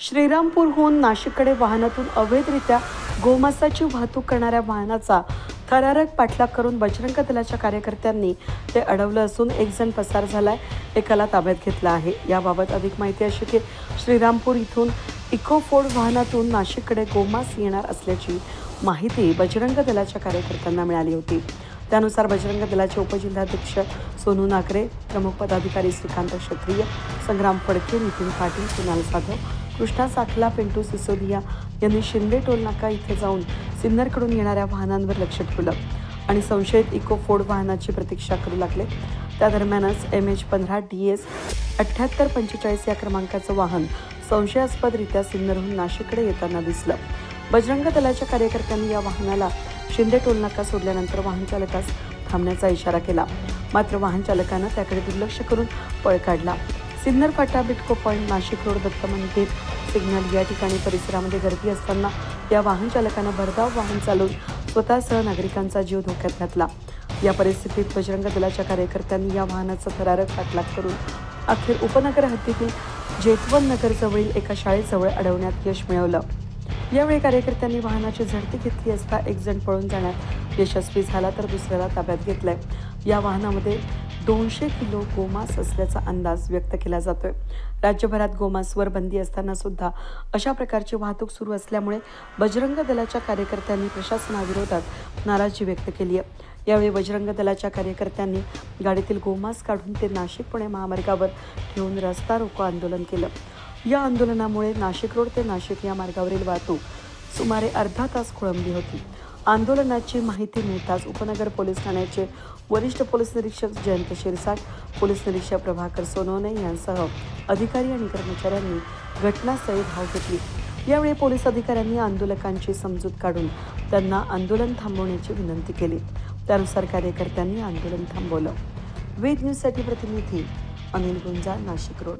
श्रीरामपूरहून नाशिककडे वाहनातून अवैधरित्या गोमासाची वाहतूक करणाऱ्या वाहनाचा थरारक पाठलाग करून बजरंग दलाच्या कार्यकर्त्यांनी ते अडवलं असून एक जण पसार झालाय एकाला ताब्यात घेतला आहे. याबाबत अधिक माहिती अशी की श्रीरामपूर इथून इकोफोर्ड वाहनातून नाशिककडे गोमास येणार असल्याची माहिती बजरंग दलाच्या कार्यकर्त्यांना मिळाली होती. त्यानुसार बजरंग दलाचे उपजिल्हाध्यक्ष सोनू नागरे प्रमुख पदाधिकारी श्रीकांत क्षत्रिय संग्राम फडके नितीन पाटील कुणाल जाधव कृष्णा साखला पिंटू सिसोदिया यांनी शिंदे टोलनाका इथे जाऊन सिन्नरकडून येणाऱ्या वाहनांवर लक्ष ठेवलं आणि संशयित इको फोर्ड वाहनाची प्रतीक्षा करू लागले. त्या दरम्यानच एम एच पंधरा डी एस अठ्ठ्याहत्तर पंचेचाळीस या क्रमांकाचं वाहन संशयास्पदरित्या सिन्नरहून नाशिककडे येताना दिसलं. बजरंग दलाच्या कार्यकर्त्यांनी या वाहनाला शिंदे टोलनाका सोडल्यानंतर वाहन चालकास थांबण्याचा इशारा केला. मात्र वाहन चालकानं त्याकडे दुर्लक्ष करून पळ काढला. Sinnar Phata Bytco point Nashik road Datta Mandir signal या ठिकाणी परिसरामध्ये गर्दी असताना या वाहन चालकानं भरधाव वाहन चालवून स्वतःसह नागरिकांचा जीव धोक्यात घातला. या परिस्थितीत बजरंग दलाच्या कार्यकर्त्यांनी या वाहनाचा थरारक पाठलाग करून अखेर उपनगर हद्दीतील जेतवन नगरजवळील एका शाळेजवळ अडवण्यात यश मिळवलं. यावेळी कार्यकर्त्यांनी वाहनाची झडती घेतली असता एक जण पळून जाण्यात यशस्वी झाला तर दुसऱ्याला ताब्यात घेतलंय. या वाहनामध्ये दोनशे किलो गोमांस असल्याचा अंदाज व्यक्त केला जातोय. राज्यभरात गोमांसवर बंदी असताना सुद्धा अशा प्रकारची वाहतूक सुरू असल्यामुळे बजरंग दलाच्या कार्यकर्त्यांनी प्रशासनाविरोधात नाराजी व्यक्त केली आहे. यावेळी बजरंग दलाच्या कार्यकर्त्यांनी गाडीतील गोमांस काढून ते नाशिक पुणे महामार्गावर ठेवून रस्ता रोको आंदोलन केलं. या आंदोलनामुळे नाशिक रोड ते नाशिक या मार्गावरील वाहतूक सुमारे अर्धा तास खोळंबली होती. आंदोलनाची माहिती मिळताच उपनगर पोलीस ठाण्याचे वरिष्ठ पोलीस निरीक्षक जयंत शिरसाट पोलीस निरीक्षक प्रभाकर सोनवणे यांसह अधिकारी आणि कर्मचाऱ्यांनी घटनास्थळी धाव घेतली. यावेळी पोलीस अधिकाऱ्यांनी आंदोलकांची समजूत काढून त्यांना आंदोलन थांबवण्याची विनंती केली. त्यानुसार कार्यकर्त्यांनी आंदोलन थांबवलं. वेद न्यूजसाठी प्रतिनिधी अनिल गुंजाळ नाशिक रोड.